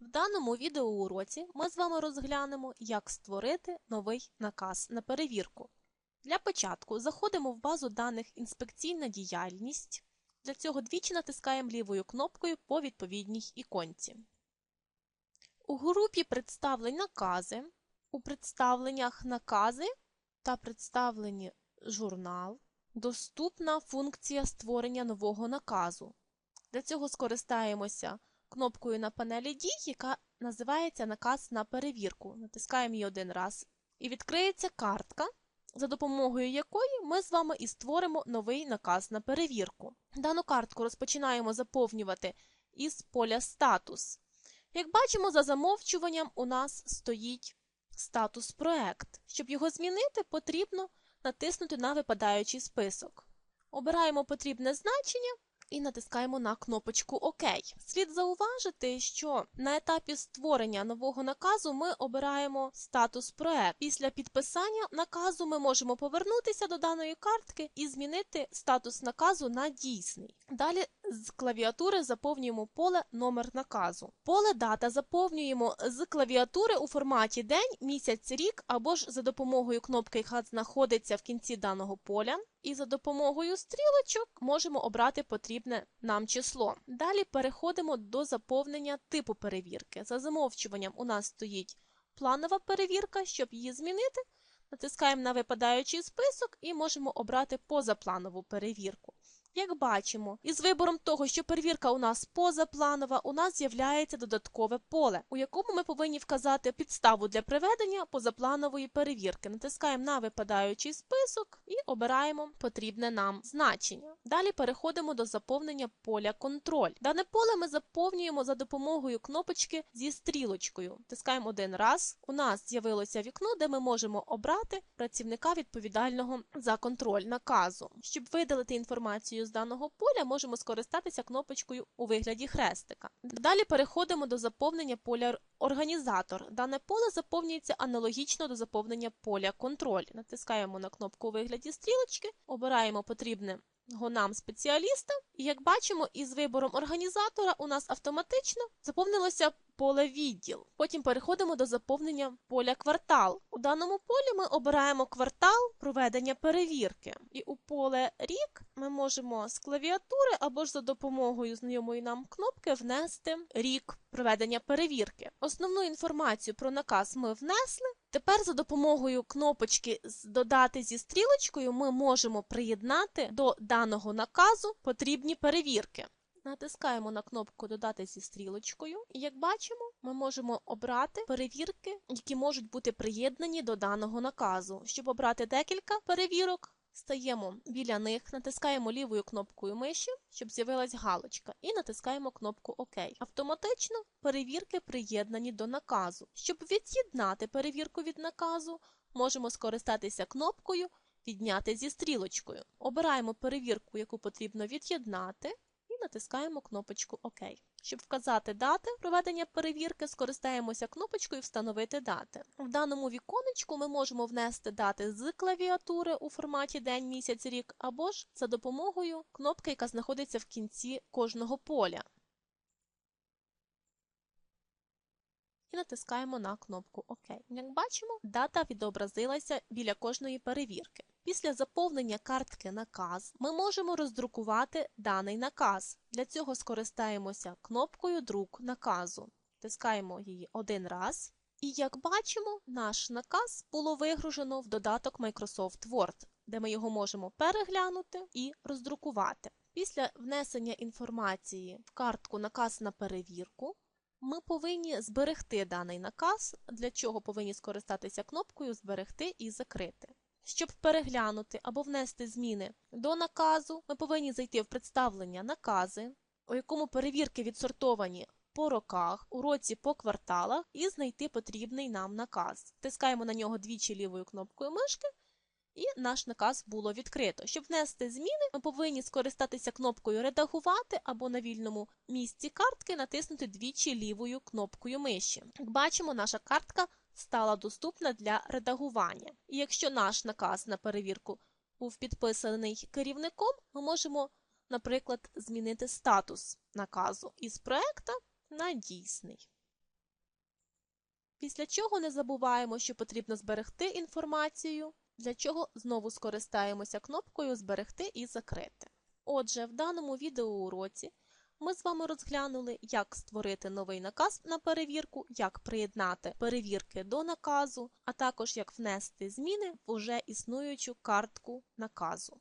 В даному відеоуроці ми з вами розглянемо, як створити новий наказ на перевірку. Для початку заходимо в базу даних інспекційна діяльність. Для цього двічі натискаємо лівою кнопкою по відповідній іконці. У групі представлень накази. У представленнях накази та представлені журнал доступна функція створення нового наказу. Для цього скористаємося кнопкою на панелі дій, яка називається наказ на перевірку. Натискаємо її один раз. І відкриється картка, за допомогою якої ми з вами і створимо новий наказ на перевірку. Дану картку розпочинаємо заповнювати із поля статус. Як бачимо, за замовчуванням у нас стоїть статус проект. Щоб його змінити, потрібно натиснути на випадаючий список. Обираємо потрібне значення і натискаємо на кнопочку ОК. Слід зауважити, що на етапі створення нового наказу ми обираємо статус проект. Після підписання наказу ми можемо повернутися до даної картки і змінити статус наказу на дійсний. Далі з клавіатури заповнюємо поле номер наказу. Поле дата заповнюємо з клавіатури у форматі день, місяць, рік або ж за допомогою кнопки, яка знаходиться в кінці даного поля. І за допомогою стрілочок можемо обрати потрібне нам число. Далі переходимо до заповнення типу перевірки. За замовчуванням у нас стоїть планова перевірка, щоб її змінити. Натискаємо на випадаючий список і можемо обрати позапланову перевірку. Як бачимо, із вибором того, що перевірка у нас позапланова, у нас з'являється додаткове поле, у якому ми повинні вказати підставу для проведення позапланової перевірки. Натискаємо на випадаючий список і обираємо потрібне нам значення. Далі переходимо до заповнення поля контроль. Дане поле ми заповнюємо за допомогою кнопочки зі стрілочкою. Тискаємо один раз. У нас з'явилося вікно, де ми можемо обрати працівника відповідального за контроль наказу. Щоб видалити інформацію з даного поля можемо скористатися кнопочкою у вигляді хрестика. Далі переходимо до заповнення поля організатор. Дане поле заповнюється аналогічно до заповнення поля контроль. Натискаємо на кнопку у вигляді стрілочки, обираємо потрібне нам спеціаліста, і як бачимо, із вибором організатора у нас автоматично заповнилося поле відділ. Потім переходимо до заповнення поля квартал. У даному полі ми обираємо квартал проведення перевірки. І у поле рік ми можемо з клавіатури або ж за допомогою знайомої нам кнопки внести рік проведення перевірки. Основну інформацію про наказ ми внесли. Тепер за допомогою кнопочки Додати зі стрілочкою ми можемо приєднати до даного наказу потрібні перевірки. Натискаємо на кнопку Додати зі стрілочкою, і як бачимо, ми можемо обрати перевірки, які можуть бути приєднані до даного наказу. Щоб обрати декілька перевірок, стаємо біля них, натискаємо лівою кнопкою миші, щоб з'явилась галочка, і натискаємо кнопку ОК. Автоматично перевірки приєднані до наказу. Щоб від'єднати перевірку від наказу, можемо скористатися кнопкою Підняти зі стрілочкою. Обираємо перевірку, яку потрібно від'єднати і натискаємо кнопочку ОК. Щоб вказати дати проведення перевірки, скористаємося кнопочкою Встановити дати. В даному віконечку ми можемо внести дати з клавіатури у форматі день, місяць, рік, або ж за допомогою кнопки, яка знаходиться в кінці кожного поля. І натискаємо на кнопку ОК. Як бачимо, дата відобразилася біля кожної перевірки. Після заповнення картки наказ ми можемо роздрукувати даний наказ. Для цього скористаємося кнопкою Друк наказу. Тискаємо її один раз. І як бачимо, наш наказ було вигружено в додаток Microsoft Word, де ми його можемо переглянути і роздрукувати. Після внесення інформації в картку наказ на перевірку ми повинні зберегти даний наказ, для чого повинні скористатися кнопкою Зберегти і закрити. Щоб переглянути або внести зміни до наказу, ми повинні зайти в представлення накази, у якому перевірки відсортовані по роках, у році по кварталах, і знайти потрібний нам наказ. Тискаємо на нього двічі лівою кнопкою мишки, і наш наказ було відкрито. Щоб внести зміни, ми повинні скористатися кнопкою Редагувати або на вільному місці картки натиснути двічі лівою кнопкою миші. Як бачимо, наша картка стала доступна для редагування. І якщо наш наказ на перевірку був підписаний керівником, ми можемо, наприклад, змінити статус наказу із проекта на дійсний. Після чого не забуваємо, що потрібно зберегти інформацію, для чого знову скористаємося кнопкою Зберегти і закрити. Отже, в даному відеоуроці ми з вами розглянули, як створити новий наказ на перевірку, як приєднати перевірки до наказу, а також як внести зміни в уже існуючу картку наказу.